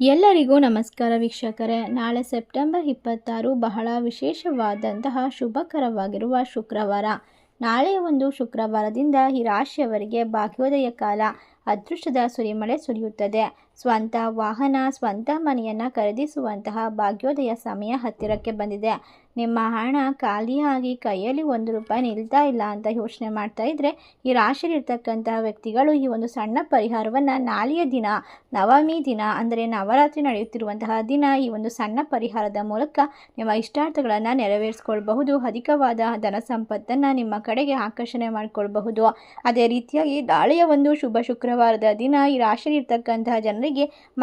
ಎಲ್ಲರಿಗೂ ನಮಸ್ಕಾರ ವೀಕ್ಷಕರೇ. ನಾಳೆ ಸೆಪ್ಟೆಂಬರ್ ಇಪ್ಪತ್ತಾರು, ಬಹಳ ವಿಶೇಷವಾದಂತಹ ಶುಭಕರವಾಗಿರುವ ಶುಕ್ರವಾರ. ನಾಳೆ ಒಂದು ಶುಕ್ರವಾರದಿಂದ ಈ ರಾಶಿಯವರಿಗೆ ಭಾಗ್ಯೋದಯ ಕಾಲ, ಅದೃಷ್ಟದ ಸುರಿಮಳೆ ಸುರಿಯುತ್ತದೆ. ಸ್ವಂತ ವಾಹನ, ಸ್ವಂತ ಮನೆಯನ್ನು ಖರೀದಿಸುವಂತಹ ಭಾಗ್ಯೋದಯ ಸಮಯ ಹತ್ತಿರಕ್ಕೆ ಬಂದಿದೆ. ನಿಮ್ಮ ಹಣ ಖಾಲಿಯಾಗಿ ಕೈಯಲ್ಲಿ ಒಂದು ರೂಪಾಯಿ ನಿಲ್ತಾ ಇಲ್ಲ ಅಂತ ಯೋಚನೆ ಮಾಡ್ತಾ ಇದ್ದರೆ ಈ ರಾಶಿಯಲ್ಲಿರ್ತಕ್ಕಂತಹ ವ್ಯಕ್ತಿಗಳು ಈ ಒಂದು ಸಣ್ಣ ಪರಿಹಾರವನ್ನು ನಾಳೆಯ ದಿನ, ನವಮಿ ದಿನ ಅಂದರೆ ನವರಾತ್ರಿ ನಡೆಯುತ್ತಿರುವಂತಹ ದಿನ ಈ ಒಂದು ಸಣ್ಣ ಪರಿಹಾರದ ಮೂಲಕ ನಿಮ್ಮ ಇಷ್ಟಾರ್ಥಗಳನ್ನು ನೆರವೇರಿಸ್ಕೊಳ್ಬಹುದು. ಅಧಿಕವಾದ ಧನ ಸಂಪತ್ತನ್ನು ನಿಮ್ಮ ಕಡೆಗೆ ಆಕರ್ಷಣೆ ಮಾಡಿಕೊಳ್ಬಹುದು. ಅದೇ ರೀತಿಯಾಗಿ ನಾಳೆಯ ಒಂದು ಶುಭ ಶುಕ್ರವಾರದ ದಿನ ಈ ರಾಶಿಯಲ್ಲಿರ್ತಕ್ಕಂತಹ ಜನರಿಗೆ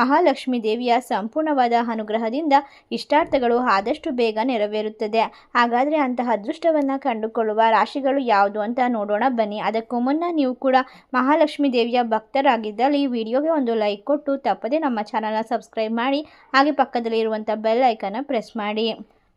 ಮಹಾಲಕ್ಷ್ಮಿ ದೇವಿಯ ಸಂಪೂರ್ಣವಾದ ಅನುಗ್ರಹದಿಂದ ಇಷ್ಟಾರ್ಥಗಳು ಆದಷ್ಟು ಬೇಗ ನೆರವೇರುತ್ತದೆ. ಹಾಗಾದರೆ ಅಂತಹ ಅದೃಷ್ಟವನ್ನು ಕಂಡುಕೊಳ್ಳುವ ರಾಶಿಗಳು ಯಾವುದು ಅಂತ ನೋಡೋಣ ಬನ್ನಿ. ಅದಕ್ಕೂ ಮುನ್ನ ನೀವು ಕೂಡ ಮಹಾಲಕ್ಷ್ಮೀ ದೇವಿಯ ಭಕ್ತರಾಗಿದ್ದಲ್ಲಿ ಈ ವಿಡಿಯೋಗೆ ಒಂದು ಲೈಕ್ ಕೊಟ್ಟು ತಪ್ಪದೆ ನಮ್ಮ ಚಾನಲ್ನ ಸಬ್ಸ್ಕ್ರೈಬ್ ಮಾಡಿ, ಹಾಗೆ ಪಕ್ಕದಲ್ಲಿ ಇರುವಂಥ ಬೆಲ್ ಐಕನ್ನ ಪ್ರೆಸ್ ಮಾಡಿ.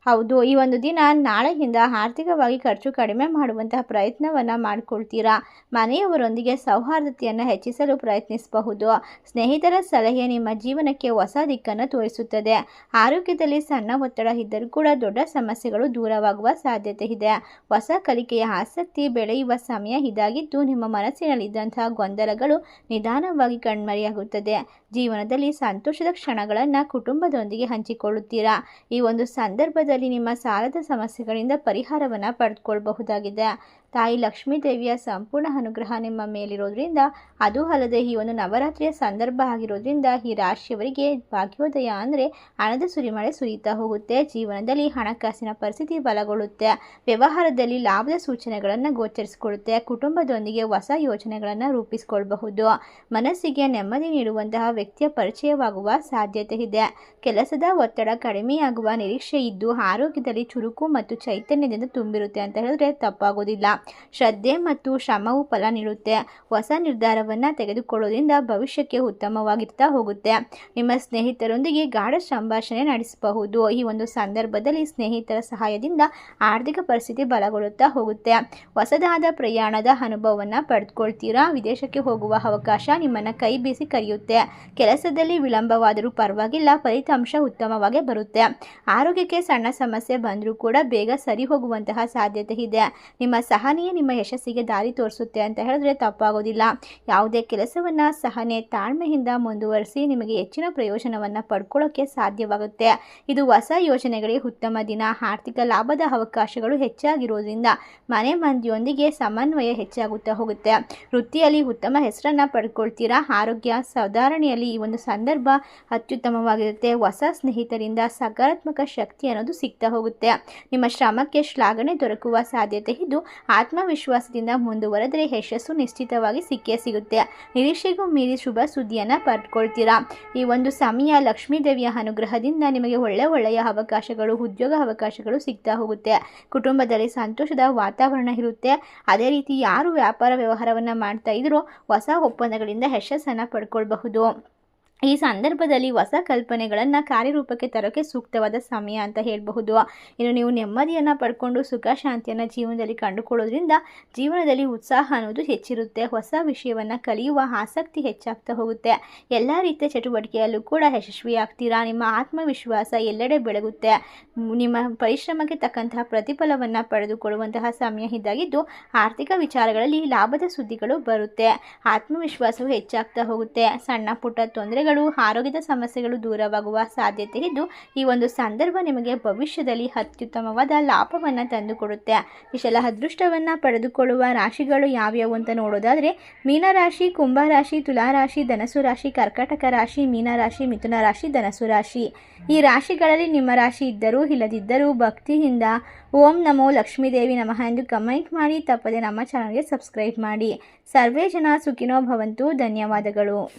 ಹೌದು, ಈ ಒಂದು ದಿನ ನಾಳೆಯಿಂದ ಆರ್ಥಿಕವಾಗಿ ಖರ್ಚು ಕಡಿಮೆ ಮಾಡುವಂತಹ ಪ್ರಯತ್ನವನ್ನು ಮಾಡಿಕೊಳ್ತೀರಾ? ಮನೆಯವರೊಂದಿಗೆ ಸೌಹಾರ್ದತೆಯನ್ನು ಹೆಚ್ಚಿಸಲು ಪ್ರಯತ್ನಿಸಬಹುದು. ಸ್ನೇಹಿತರ ಸಲಹೆ ನಿಮ್ಮ ಜೀವನಕ್ಕೆ ಹೊಸ ದಿಕ್ಕನ್ನು ತೋರಿಸುತ್ತದೆ. ಆರೋಗ್ಯದಲ್ಲಿ ಸಣ್ಣ ಒತ್ತಡ ಇದ್ದರೂ ಕೂಡ ದೊಡ್ಡ ಸಮಸ್ಯೆಗಳು ದೂರವಾಗುವ ಸಾಧ್ಯತೆ ಇದೆ. ಹೊಸ ಕಲಿಕೆಯ ಆಸಕ್ತಿ ಬೆಳೆಯುವ ಸಮಯ ಇದಾಗಿದ್ದು ನಿಮ್ಮ ಮನಸ್ಸಿನಲ್ಲಿದ್ದಂತಹ ಗೊಂದಲಗಳು ನಿಧಾನವಾಗಿ ಕಣ್ಮರೆಯಾಗುತ್ತದೆ. ಜೀವನದಲ್ಲಿ ಸಂತೋಷದ ಕ್ಷಣಗಳನ್ನು ಕುಟುಂಬದೊಂದಿಗೆ ಹಂಚಿಕೊಳ್ಳುತ್ತೀರಾ? ಈ ಒಂದು ಸಂದರ್ಭದಲ್ಲಿ ನಿಮ್ಮ ಸಾಲದ ಸಮಸ್ಯೆಗಳಿಂದ ಪರಿಹಾರವನ್ನು ಪಡೆದುಕೊಳ್ಳಬಹುದಾಗಿದೆ ತಾಯಿ ಲಕ್ಷ್ಮೀ ದೇವಿಯ ಸಂಪೂರ್ಣ ಅನುಗ್ರಹ ನಿಮ್ಮ ಮೇಲಿರೋದ್ರಿಂದ, ಅದು ಅಲ್ಲದೆ ಈ ಒಂದು ನವರಾತ್ರಿಯ ಸಂದರ್ಭ ಆಗಿರೋದ್ರಿಂದ ಈ ರಾಶಿಯವರಿಗೆ ಭಾಗ್ಯೋದಯ ಅಂದರೆ ಹಣದ ಸುರಿಮಳೆ ಸುರಿಯುತ್ತಾ ಹೋಗುತ್ತೆ. ಜೀವನದಲ್ಲಿ ಹಣಕಾಸಿನ ಪರಿಸ್ಥಿತಿ ಬಲಗೊಳ್ಳುತ್ತೆ. ವ್ಯವಹಾರದಲ್ಲಿ ಲಾಭದ ಸೂಚನೆಗಳನ್ನು ಗೋಚರಿಸಿಕೊಳ್ಳುತ್ತೆ. ಕುಟುಂಬದೊಂದಿಗೆ ಹೊಸ ಯೋಜನೆಗಳನ್ನು ರೂಪಿಸಿಕೊಳ್ಳಬಹುದು ಮನಸ್ಸಿಗೆ ನೆಮ್ಮದಿ ನೀಡುವಂತಹ ವ್ಯಕ್ತಿಯ ಪರಿಚಯವಾಗುವ ಸಾಧ್ಯತೆ ಇದೆ. ಕೆಲಸದ ಒತ್ತಡ ಕಡಿಮೆಯಾಗುವ ನಿರೀಕ್ಷೆ ಇದ್ದು, ಆರೋಗ್ಯದಲ್ಲಿ ಚುರುಕು ಮತ್ತು ಚೈತನ್ಯದಿಂದ ತುಂಬಿರುತ್ತೆ ಅಂತ ಹೇಳಿದ್ರೆ ತಪ್ಪಾಗೋದಿಲ್ಲ. ಶ್ರದ್ಧೆ ಮತ್ತು ಶ್ರಮವು ಫಲ ನೀಡುತ್ತೆ. ಹೊಸ ನಿರ್ಧಾರವನ್ನು ತೆಗೆದುಕೊಳ್ಳೋದ್ರಿಂದ ಭವಿಷ್ಯಕ್ಕೆ ಉತ್ತಮವಾಗಿರ್ತಾ ಹೋಗುತ್ತೆ. ನಿಮ್ಮ ಸ್ನೇಹಿತರೊಂದಿಗೆ ಗಾಢ ಸಂಭಾಷಣೆ ನಡೆಸಬಹುದು. ಈ ಒಂದು ಸಂದರ್ಭದಲ್ಲಿ ಸ್ನೇಹಿತರ ಸಹಾಯದಿಂದ ಆರ್ಥಿಕ ಪರಿಸ್ಥಿತಿ ಬಲಗೊಳ್ಳುತ್ತಾ ಹೋಗುತ್ತೆ. ಹೊಸದಾದ ಪ್ರಯಾಣದ ಅನುಭವವನ್ನು ಪಡೆದುಕೊಳ್ತೀರಾ ವಿದೇಶಕ್ಕೆ ಹೋಗುವ ಅವಕಾಶ ನಿಮ್ಮನ್ನು ಕೈ ಬೀಸಿ ಕರೆಯುತ್ತೆ. ಕೆಲಸದಲ್ಲಿ ವಿಳಂಬವಾದರೂ ಪರವಾಗಿಲ್ಲ, ಫಲಿತಾಂಶ ಉತ್ತಮವಾಗಿ ಬರುತ್ತೆ. ಆರೋಗ್ಯಕ್ಕೆ ಸಣ್ಣ ಸಮಸ್ಯೆ ಬಂದರೂ ಕೂಡ ಬೇಗ ಸರಿ ಹೋಗುವಂತಹ ಸಾಧ್ಯತೆ ಇದೆ. ನಿಮ್ಮ ಸಹನೆಯೇ ನಿಮ್ಮ ಯಶಸ್ಸಿಗೆ ದಾರಿ ತೋರಿಸುತ್ತೆ ಅಂತ ಹೇಳಿದ್ರೆ ತಪ್ಪಾಗೋದಿಲ್ಲ. ಯಾವುದೇ ಕೆಲಸವನ್ನು ಸಹನೆ, ತಾಳ್ಮೆಯಿಂದ ಮುಂದುವರಿಸಿ ನಿಮಗೆ ಹೆಚ್ಚಿನ ಪ್ರಯೋಜನವನ್ನು ಪಡ್ಕೊಳ್ಳೋಕ್ಕೆ ಸಾಧ್ಯವಾಗುತ್ತೆ. ಇದು ಹೊಸ ಯೋಜನೆಗಳಿಗೆ ಉತ್ತಮ ದಿನ. ಆರ್ಥಿಕ ಲಾಭದ ಅವಕಾಶಗಳು ಹೆಚ್ಚಾಗಿರೋದ್ರಿಂದ ಮನೆ ಮಂದಿಯೊಂದಿಗೆ ಸಮನ್ವಯ ಹೆಚ್ಚಾಗುತ್ತಾ ಹೋಗುತ್ತೆ. ವೃತ್ತಿಯಲ್ಲಿ ಉತ್ತಮ ಹೆಸರನ್ನು ಪಡ್ಕೊಳ್ತೀರಾ? ಆರೋಗ್ಯ ಸುಧಾರಣೆಯಲ್ಲಿ ಈ ಒಂದು ಸಂದರ್ಭ ಅತ್ಯುತ್ತಮವಾಗಿರುತ್ತೆ. ಹೊಸ ಸ್ನೇಹಿತರಿಂದ ಸಕಾರಾತ್ಮಕ ಶಕ್ತಿ ಅನ್ನೋದು ಸಿಗ್ತಾ ಹೋಗುತ್ತೆ. ನಿಮ್ಮ ಶ್ರಮಕ್ಕೆ ಶ್ಲಾಘನೆ ದೊರಕುವ ಸಾಧ್ಯತೆ ಇದ್ದು ಆತ್ಮವಿಶ್ವಾಸದಿಂದ ಮುಂದುವರೆದರೆ ಯಶಸ್ಸು ನಿಶ್ಚಿತವಾಗಿ ಸಿಕ್ಕೇ ಸಿಗುತ್ತೆ. ನಿರೀಕ್ಷೆಗೂ ಮೀರಿ ಶುಭ ಸುದ್ದಿಯನ್ನು ಪಡ್ಕೊಳ್ತೀರಾ? ಈ ಒಂದು ಸಮಯ ಲಕ್ಷ್ಮೀ ದೇವಿಯ ಅನುಗ್ರಹದಿಂದ ನಿಮಗೆ ಒಳ್ಳೆ ಒಳ್ಳೆಯ ಅವಕಾಶಗಳು, ಉದ್ಯೋಗ ಅವಕಾಶಗಳು ಸಿಗ್ತಾ ಹೋಗುತ್ತೆ. ಕುಟುಂಬದಲ್ಲಿ ಸಂತೋಷದ ವಾತಾವರಣ ಇರುತ್ತೆ. ಅದೇ ರೀತಿ ಯಾರು ವ್ಯಾಪಾರ ವ್ಯವಹಾರವನ್ನು ಮಾಡ್ತಾ ಇದ್ರೂ, ಹೊಸ ಒಪ್ಪಂದಗಳಿಂದ ಯಶಸ್ಸನ್ನು ಪಡ್ಕೊಳ್ಬಹುದು. ಈ ಸಂದರ್ಭದಲ್ಲಿ ಹೊಸ ಕಲ್ಪನೆಗಳನ್ನು ಕಾರ್ಯರೂಪಕ್ಕೆ ತರೋಕ್ಕೆ ಸೂಕ್ತವಾದ ಸಮಯ ಅಂತ ಹೇಳಬಹುದು. ಇನ್ನು ನೀವು ನೆಮ್ಮದಿಯನ್ನು ಪಡ್ಕೊಂಡು ಸುಖ ಶಾಂತಿಯನ್ನು ಜೀವನದಲ್ಲಿ ಕಂಡುಕೊಳ್ಳೋದ್ರಿಂದ ಜೀವನದಲ್ಲಿ ಉತ್ಸಾಹ ಅನ್ನೋದು ಹೆಚ್ಚಿರುತ್ತೆ. ಹೊಸ ವಿಷಯವನ್ನು ಕಲಿಯುವ ಆಸಕ್ತಿ ಹೆಚ್ಚಾಗ್ತಾ ಹೋಗುತ್ತೆ. ಎಲ್ಲ ರೀತಿಯ ಚಟುವಟಿಕೆಯಲ್ಲೂ ಕೂಡ ಯಶಸ್ವಿಯಾಗ್ತೀರಾ? ನಿಮ್ಮ ಆತ್ಮವಿಶ್ವಾಸ ಎಲ್ಲೆಡೆ ಬೆಳಗುತ್ತೆ. ನಿಮ್ಮ ಪರಿಶ್ರಮಕ್ಕೆ ತಕ್ಕಂತಹ ಪ್ರತಿಫಲವನ್ನು ಪಡೆದುಕೊಳ್ಳುವಂತಹ ಸಮಯ ಇದ್ದಾಗಿದ್ದು ಆರ್ಥಿಕ ವಿಚಾರಗಳಲ್ಲಿ ಲಾಭದ ಸುದ್ದಿಗಳು ಬರುತ್ತೆ. ಆತ್ಮವಿಶ್ವಾಸವು ಹೆಚ್ಚಾಗ್ತಾ ಹೋಗುತ್ತೆ. ಸಣ್ಣ ಪುಟ್ಟ ತೊಂದರೆ ಆರೋಗ್ಯದ ಸಮಸ್ಯೆಗಳು ದೂರವಾಗುವ ಸಾಧ್ಯತೆ ಇದ್ದು, ಈ ಒಂದು ಸಂದರ್ಭ ನಿಮಗೆ ಭವಿಷ್ಯದಲ್ಲಿ ಅತ್ಯುತ್ತಮವಾದ ಲಾಭವನ್ನು ತಂದುಕೊಡುತ್ತೆ. ಇಷ್ಟೆಲ್ಲ ಅದೃಷ್ಟವನ್ನು ಪಡೆದುಕೊಳ್ಳುವ ರಾಶಿಗಳು ಯಾವ್ಯಾವು ಅಂತ ನೋಡೋದಾದರೆ ಮೀನರಾಶಿ ಕುಂಭರಾಶಿ ತುಲಾರಾಶಿ ಧನಸು ರಾಶಿ ಕರ್ಕಾಟಕ ರಾಶಿ ಮೀನರಾಶಿ ಮಿಥುನ ರಾಶಿ ಧನಸು ರಾಶಿ. ಈ ರಾಶಿಗಳಲ್ಲಿ ನಿಮ್ಮ ರಾಶಿ ಇದ್ದರೂ ಇಲ್ಲದಿದ್ದರೂ ಭಕ್ತಿಯಿಂದ ಓಂ ನಮೋ ಲಕ್ಷ್ಮೀದೇವಿ ನಮಃ ಎಂದು ಕಮೆಂಟ್ ಮಾಡಿ, ತಪ್ಪದೆ ನಮ್ಮ ಚಾನಲ್ಗೆ ಸಬ್ಸ್ಕ್ರೈಬ್ ಮಾಡಿ. ಸರ್ವೇ ಜನ ಸುಖಿನೋ ಭವಂತು. ಧನ್ಯವಾದಗಳು.